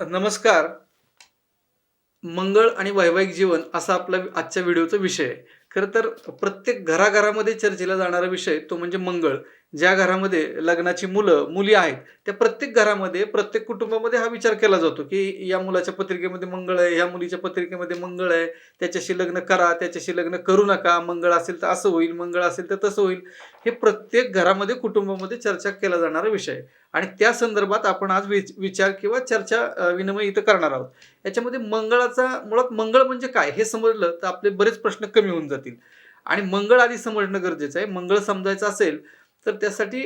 नमस्कार. मंगळ आणि वैवाहिक जीवन असा आपला आजच्या व्हिडिओचा विषय आहे. खरं तर प्रत्येक घराघरामध्ये चर्चेला जाणारा विषय तो म्हणजे मंगळ. ज्या घरामध्ये लग्नाची मुलं मुली आहेत त्या प्रत्येक घरामध्ये प्रत्येक कुटुंबामध्ये हा विचार केला जातो की या मुलाच्या पत्रिकेमध्ये मंगळ आहे ह्या मुलीच्या पत्रिकेमध्ये मंगळ आहे त्याच्याशी लग्न करा त्याच्याशी लग्न करू नका मंगळ असेल तर असं होईल मंगळ असेल तर तसं होईल. हे प्रत्येक घरामध्ये कुटुंबामध्ये चर्चा केला जाणारा विषय आहे. आणि त्या संदर्भात आपण आज विच- विचार किंवा चर्चा विनिमय इथं करणार आहोत. याच्यामध्ये मंगळाचा मुळात मंगळ म्हणजे काय हे समजलं तर आपले बरेच प्रश्न कमी होऊन जातील. आणि मंगळ आधी समजणं गरजेचं आहे. मंगळ समजायचं असेल तर त्यासाठी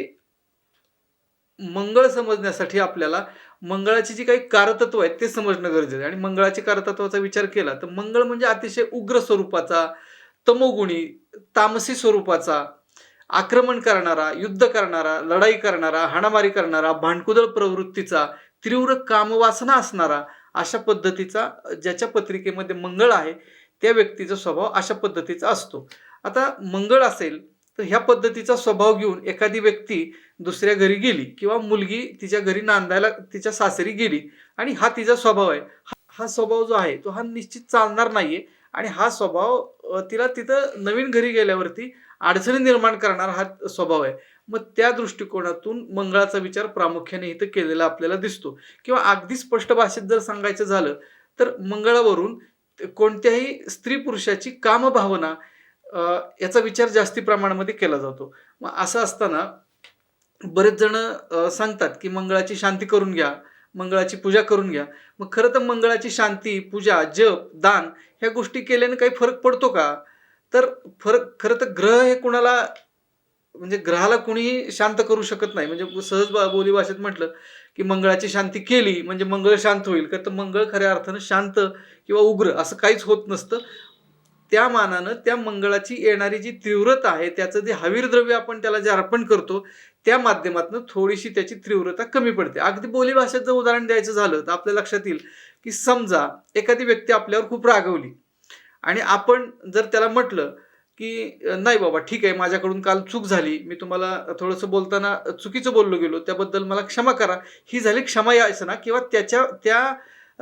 मंगळ समजण्यासाठी आपल्याला मंगळाची जी काही कारतत्व आहेत ते समजणं गरजेचं आहे. आणि मंगळाची कारतत्वाचा विचार केला तर मंगळ म्हणजे अतिशय उग्र स्वरूपाचा तमोगुणी तामसी स्वरूपाचा आक्रमण करणारा युद्ध करणारा लढाई करणारा हाणामारी करणारा भांडकुदळ प्रवृत्तीचा तीव्र कामवासना असणारा अशा पद्धतीचा ज्याच्या पत्रिकेमध्ये मंगळ आहे त्या व्यक्तीचा स्वभाव अशा पद्धतीचा असतो. आता मंगळ असेल तर ह्या पद्धतीचा स्वभाव घेऊन एखादी व्यक्ती दुसऱ्या घरी गेली किंवा मुलगी तिच्या घरी नांदायला तिच्या सासरी गेली आणि हा तिचा स्वभाव आहे. हा- स्वभाव जो आहे तो हा निश्चित चालणार नाहीये आणि हा स्वभाव तिला तिथं नवीन घरी गेल्यावरती अडचणी निर्माण करणार हा स्वभाव आहे. मग त्या दृष्टिकोनातून मंगळाचा विचार प्रामुख्याने इथं केलेला आपल्याला दिसतो. किंवा अगदी स्पष्ट भाषेत जर सांगायचं झालं तर मंगळावरून कोणत्याही स्त्री पुरुषाची कामभावना याचा विचार जास्ती प्रमाणामध्ये केला जातो. मग असं असताना बरेच जण सांगतात की मंगळाची शांती करून घ्या मंगळाची पूजा करून घ्या. मग खरं तर मंगळाची शांती पूजा जप दान ह्या गोष्टी केल्याने काही फरक पडतो का? तर फरक खरं तर ग्रह हे कुणाला म्हणजे ग्रहाला कुणीही शांत करू शकत नाही. म्हणजे सहज बा- बोली भाषेत म्हटलं की मंगळाची शांती केली म्हणजे मंगळ शांत होईल. का तर मंगळ खऱ्या अर्थानं शांत किंवा उग्र असं काहीच होत नसतं. त्या मानानं त्या मंगळाची येणारी जी तीव्रता आहे त्याचं जे हवीरद्रव्य आपण त्याला जे अर्पण करतो त्या माध्यमातून थोडीशी त्याची तीव्रता कमी पडते. अगदी बोलीभाषेचं जर उदाहरण द्यायचं झालं तर आपल्या लक्षात येईल की समजा एखादी व्यक्ती आपल्यावर खूप रागवली आणि आपण जर त्याला म्हटलं की नाही बाबा ठीक आहे माझ्याकडून काल चूक झाली. मी तुम्हाला थोडंसं बोलताना चुकीचं बोललो गेलो. त्याबद्दल मला क्षमा करा. ही झाली क्षमा याचना किंवा त्याच्या त्या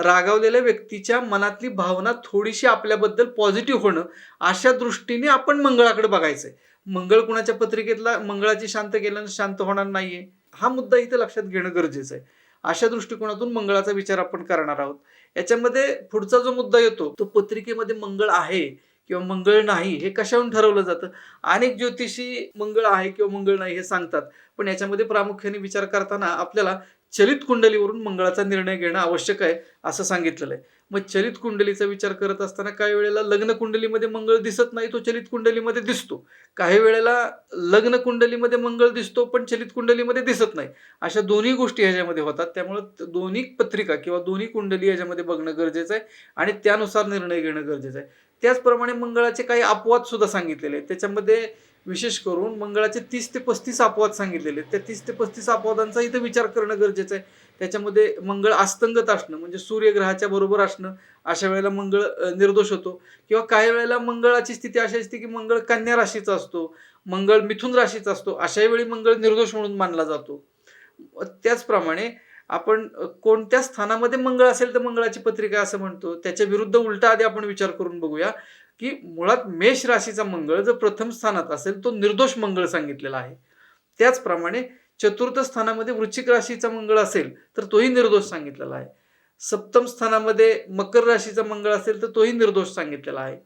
रागावलेल्या व्यक्तीच्या मनातली भावना थोडीशी आपल्याबद्दल पॉझिटिव्ह होणं अशा दृष्टीने आपण मंगळाकडे आहे मंगळ कुणाच्या पत्रिकेतला मंगळाची शांत केल्यानं शांत होणार नाहीये. हा मुद्दा इथे लक्षात घेणं गरजेचं आहे. अशा दृष्टिकोनातून मंगळाचा विचार आपण करणार आहोत. याच्यामध्ये पुढचा जो मुद्दा येतो तो पत्रिकेमध्ये मंगळ आहे किंवा मंगळ नाही हे कशावरून ठरवलं जातं? अनेक ज्योतिषी मंगळ आहे किंवा मंगळ नाही हे सांगतात. पण याच्यामध्ये प्रामुख्याने विचार करताना आपल्याला चलित कुंडलीवरून मंगळाचा निर्णय घेणं आवश्यक आहे असं सांगितलेलं आहे. मग चलित कुंडलीचा विचार करत असताना काही वेळेला लग्न कुंडलीमध्ये मंगळ दिसत नाही तो चलित कुंडलीमध्ये दिसतो. काही वेळेला लग्न कुंडलीमध्ये मंगळ दिसतो पण चलित कुंडलीमध्ये दिसत नाही. अशा दोन्ही गोष्टी ह्याच्यामध्ये होतात. त्यामुळे दोन्ही पत्रिका किंवा दोन्ही कुंडली याच्यामध्ये बघणं गरजेचं आहे आणि त्यानुसार निर्णय घेणं गरजेचं आहे. त्याचप्रमाणे मंगळाचे काही अपवाद सुद्धा सांगितलेले आहेत. त्याच्यामध्ये विशेष करून मंगळाचे तीस ते पस्तीस अपवाद सांगितलेले आहेत. त्या तीस ते पस्तीस अपवादांचा इथं विचार करणं गरजेचं आहे. त्याच्यामध्ये मंगळ अस्तंगत असणं म्हणजे सूर्यग्रहाच्या बरोबर असणं अशा वेळेला मंगळ निर्दोष होतो. किंवा काही वेळेला मंगळाची स्थिती अशी असते की मंगळ कन्या राशीचा असतो मंगळ मिथुन राशीचा असतो अशाही वेळी मंगळ निर्दोष म्हणून मानला जातो. त्याचप्रमाणे आपण कोणत्या स्थानामध्ये मंगळ असेल तर मंगळाची पत्रिका असं म्हणतो. त्याच्या विरुद्ध उलटा आधी आपण विचार करून बघूया की मुळात मेष राशीचा मंगळ जर प्रथम स्थानात असेल तो निर्दोष मंगळ सांगितलेला आहे. त्याचप्रमाणे चतुर्थ स्थानामध्ये वृश्चिक राशीचा मंगळ असेल तर तोही निर्दोष सांगितलेला आहे. सप्तम स्थानामध्ये मकर राशीचा मंगळ असेल तर तोही निर्दोष सांगितलेला आहे.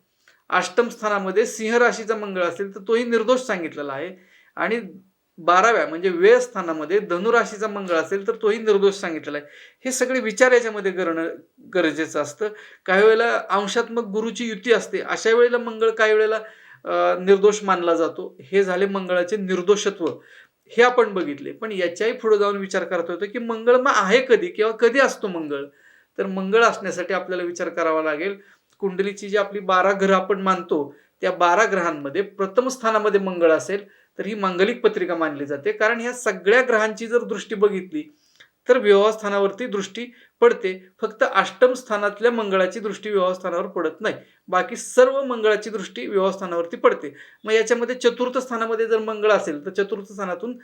अष्टम स्थानामध्ये सिंह राशीचा मंगळ असेल तर तोही निर्दोष सांगितलेला आहे. आणि बाराव्या म्हणजे वेळ स्थानामध्ये धनुराशीचा मंगळ असेल तर तोही निर्दोष सांगितलेला आहे. हे सगळे विचार याच्यामध्ये करणं गरजेचं असतं. काही वेळेला अंशात्मक गुरुची युती असते. अशा वेळेला मंगळ काही वेळेला निर्दोष मानला जातो. हे झाले मंगळाचे निर्दोषत्व. हे आपण बघितले. पण याच्याही पुढे जाऊन विचार करता येतो की मंगळ मग आहे कधी किंवा कधी असतो मंगळ? तर मंगळ असण्यासाठी आपल्याला विचार करावा लागेल. कुंडलीची जी आपली बारा ग्रह आपण मानतो त्या बारा ग्रहांमध्ये प्रथम स्थानामध्ये मंगळ असेल तर ही मांगलिक पत्रिका मानली जाते. कारण ह्या सगळ्या ग्रहांची जर दृष्टी बघितली तर विवाहस्थानावरती दृष्टी पडते. फक्त अष्टम स्थानातल्या मंगळाची दृष्टी विवाहस्थानावर पडत नाही. बाकी सर्व मंगळाची दृष्टी विवाहस्थानावरती पडते. मग याच्यामध्ये चतुर्थ स्थानामध्ये जर मंगळ असेल तर चतुर्थ स्थानातून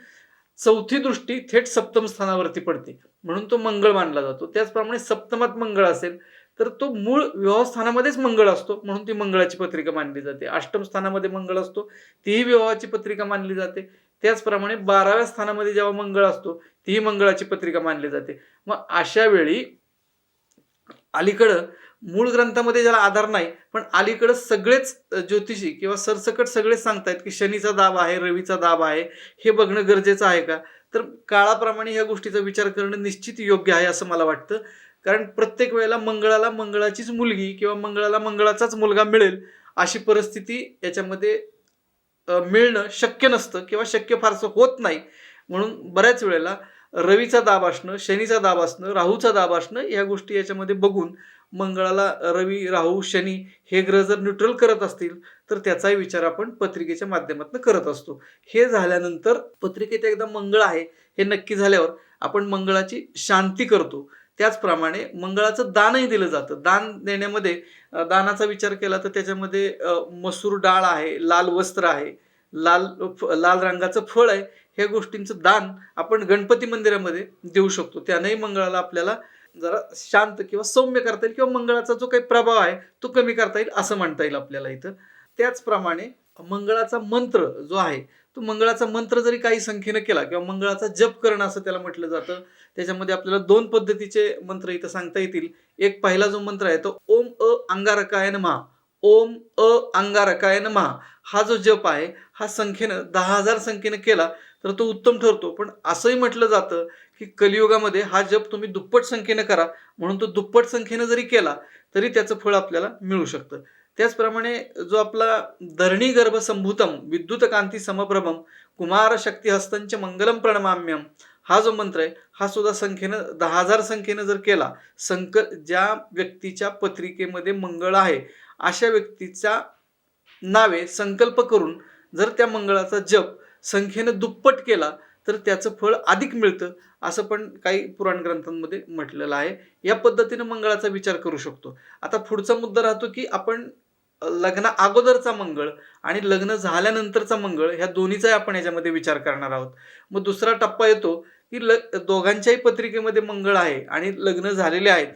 चौथी दृष्टी थेट सप्तम स्थानावरती पडते. म्हणून तो मंगळ मानला जातो. त्याचप्रमाणे सप्तमात मंगळ असेल तर तो मूळ विवाह स्थानामध्येच मंगळ असतो म्हणून ती मंगळाची पत्रिका मानली जाते. अष्टम स्थानामध्ये मंगळ असतो तीही विवाहाची पत्रिका मानली जाते. त्याचप्रमाणे बाराव्या स्थानामध्ये जेव्हा मंगळ असतो तीही मंगळाची पत्रिका मानली जाते. मग अशा वेळी अलीकडं मूळ ग्रंथामध्ये ज्याला आधार नाही पण अलीकडं सगळेच ज्योतिषी किंवा सरसकट सगळेच सांगतायत की शनीचा दाब आहे रवीचा दाब आहे हे बघणं गरजेचं आहे का? तर काळाप्रमाणे ह्या गोष्टीचा विचार करणं निश्चित योग्य आहे असं मला वाटतं. कारण प्रत्येक वेळेला मंगळाला मंगळाचीच मुलगी किंवा मंगळाला मंगळाचाच मुलगा मिळेल अशी परिस्थिती याच्यामध्ये मिळणं शक्य नसतं किंवा शक्य फारसं होत नाही. म्हणून बऱ्याच वेळेला रवीचा दाब असणं शनीचा दाब असणं राहूचा दाब असणं या गोष्टी याच्यामध्ये बघून मंगळाला रवी राहू शनी हे ग्रह जर न्यूट्रल करत असतील तर त्याचाही विचार आपण पत्रिकेच्या माध्यमातून करत असतो. हे झाल्यानंतर पत्रिकेत एकदा मंगळ आहे हे नक्की झाल्यावर आपण मंगळाची शांती करतो. त्याचप्रमाणे मंगळाचं दानही दिलं जातं. दान देण्यामध्ये दानाचा विचार केला तर त्याच्यामध्ये मसूर डाळ आहे लाल वस्त्र आहे लाल फ- लाल रंगाचं फळ आहे ह्या गोष्टींचं दान आपण गणपती मंदिरामध्ये देऊ शकतो. त्यानंही मंगळाला आपल्याला जरा शांत किंवा सौम्य करता येईल किंवा मंगळाचा जो काही प्रभाव आहे तो कमी करता येईल असं म्हणता येईल आपल्याला इथं. त्याचप्रमाणे मंगळाचा मंत्र जो आहे तो मंगळाचा मंत्र जरी काही संख्येनं केला किंवा मंगळाचा जप करणं असं त्याला म्हटलं जातं त्याच्यामध्ये आपल्याला दोन पद्धतीचे मंत्र इथं सांगता येतील. एक पहिला जो मंत्र आहे तो ओम अ अंगारकाय नमः. ओम अ अंगारकाय नमः. हा जो जप आहे हा संख्येनं दहा हजार संख्येनं केला तर तो उत्तम ठरतो. पण असंही म्हटलं जातं की कलियुगामध्ये हा जप तुम्ही दुप्पट संख्येनं करा म्हणून तो दुप्पट संख्येनं जरी केला तरी त्याचं फळ आपल्याला मिळू शकतं. त्याचप्रमाणे जो आपला धरणी गर्भ संभूतम विद्युत कांती समप्रभम कुमार शक्ती हस्तंच मंगलम प्रणमाम्यम हा जो मंत्र आहे हा सुद्धा संख्येनं दहा हजार संख्येनं जर केला संक ज्या व्यक्तीच्या पत्रिकेमध्ये मंगळ आहे अशा व्यक्तीच्या नावे संकल्प करून जर त्या मंगळाचा जप संख्येनं दुप्पट केला तर त्याचं फळ अधिक मिळतं असं पण काही पुराण ग्रंथांमध्ये म्हटलेलं आहे. या पद्धतीनं मंगळाचा विचार करू शकतो. आता पुढचा मुद्दा राहतो की आपण लग्ना अगोदरचा मंगळ आणि लग्न झाल्यानंतरचा मंगळ ह्या दोन्हीचाही आपण याच्यामध्ये विचार करणार आहोत. मग दुसरा टप्पा येतो की ल दोघांच्याही पत्रिकेमध्ये मंगळ आहे आणि लग्न झालेले आहेत.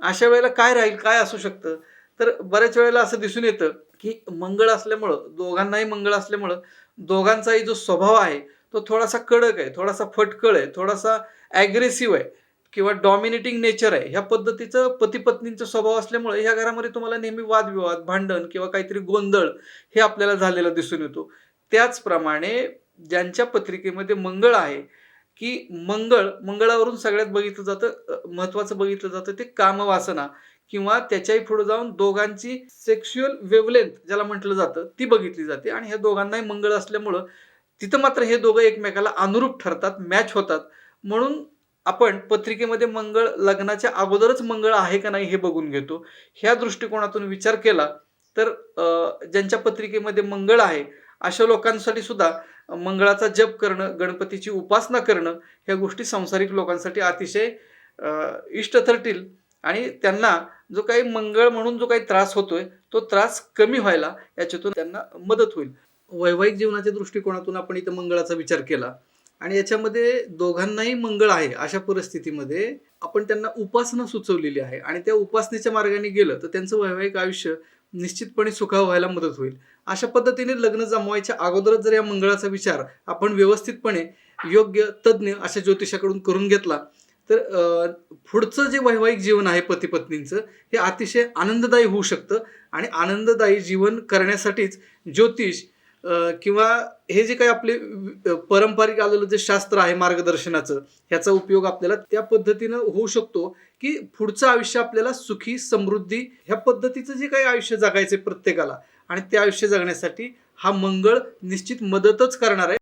अशा वेळेला काय राहील काय असू शकतं? तर बऱ्याच वेळेला असं दिसून येतं की मंगळ असल्यामुळं दोघांनाही मंगळ असल्यामुळं दोघांचाही जो स्वभाव आहे तो थोडासा कडक आहे थोडासा फटकळ आहे थोडासा ॲग्रेसिव्ह आहे. किंवा डॉमिनेटिंग नेचर आहे ह्या पद्धतीचं पतीपत्नींचा स्वभाव असल्यामुळे ह्या घरामध्ये तुम्हाला नेहमी वादविवाद भांडण किंवा काहीतरी गोंधळ हे आपल्याला झालेलं दिसून येतो. त्याचप्रमाणे ज्यांच्या पत्रिकेमध्ये मंगळ आहे की मंगळ मंगळावरून सगळ्यात बघितलं जातं महत्त्वाचं बघितलं जातं ते कामवासना किंवा त्याच्याही पुढे जाऊन दोघांची सेक्शुअल वेवलेंथ ज्याला म्हटलं जातं ती बघितली जाते. आणि ह्या दोघांनाही मंगळ असल्यामुळं तिथं मात्र हे दोघं एकमेकाला अनुरूप ठरतात मॅच होतात. म्हणून आपण पत्रिकेमध्ये मंगळ लग्नाच्या अगोदरच मंगळ आहे का नाही हे बघून घेतो. ह्या दृष्टिकोनातून विचार केला तर ज्यांच्या पत्रिकेमध्ये मंगळ आहे अशा लोकांसाठी सुद्धा मंगळाचा जप करणं गणपतीची उपासना करणं ह्या गोष्टी सांसारिक लोकांसाठी अतिशय इष्ट ठरतील. आणि त्यांना जो काही मंगळ म्हणून जो काही त्रास होतोय तो त्रास कमी व्हायला याच्यातून त्यांना मदत होईल. वैवाहिक जीवनाच्या दृष्टिकोनातून आपण इथं मंगळाचा विचार केला. आणि याच्यामध्ये दोघांनाही मंगळ आहे अशा परिस्थितीमध्ये आपण त्यांना उपासना सुचवलेली आहे. आणि त्या उपासनेच्या मार्गाने गेलं तर त्यांचं वैवाहिक आयुष्य निश्चितपणे सुखा व्हायला मदत होईल. अशा पद्धतीने लग्न जमवायच्या अगोदरच जर या मंगळाचा विचार आपण व्यवस्थितपणे योग्य तज्ज्ञ अशा ज्योतिषाकडून करून घेतला तर पुढचं जे वैवाहिक जीवन आहे पती पत्नींचं हे अतिशय आनंददायी होऊ शकतं. आणि आनंददायी जीवन करण्यासाठीच ज्योतिष किंवा हे जे काही आपले पारंपरिक आलेलं जे शास्त्र आहे मार्गदर्शनाचं ह्याचा उपयोग आपल्याला त्या पद्धतीनं होऊ शकतो की पुढचं आयुष्य आपल्याला सुखी समृद्धी ह्या पद्धतीचं जे काही आयुष्य जगायचं प्रत्येकाला आणि ते आयुष्य जगण्यासाठी हा मंगळ निश्चित मदतच करणार आहे.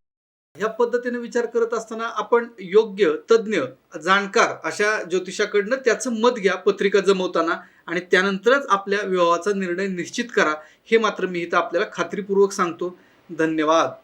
ह्या पद्धतीने विचार करत असताना आपण योग्य तज्ज्ञ जाणकार अशा ज्योतिषाकडनं त्याचं मत घ्या पत्रिका जमवताना आणि त्यानंतरच आपल्या विवाहाचा निर्णय निश्चित करा. हे मात्र मी इथं आपल्याला खात्रीपूर्वक सांगतो. धन्यवाद.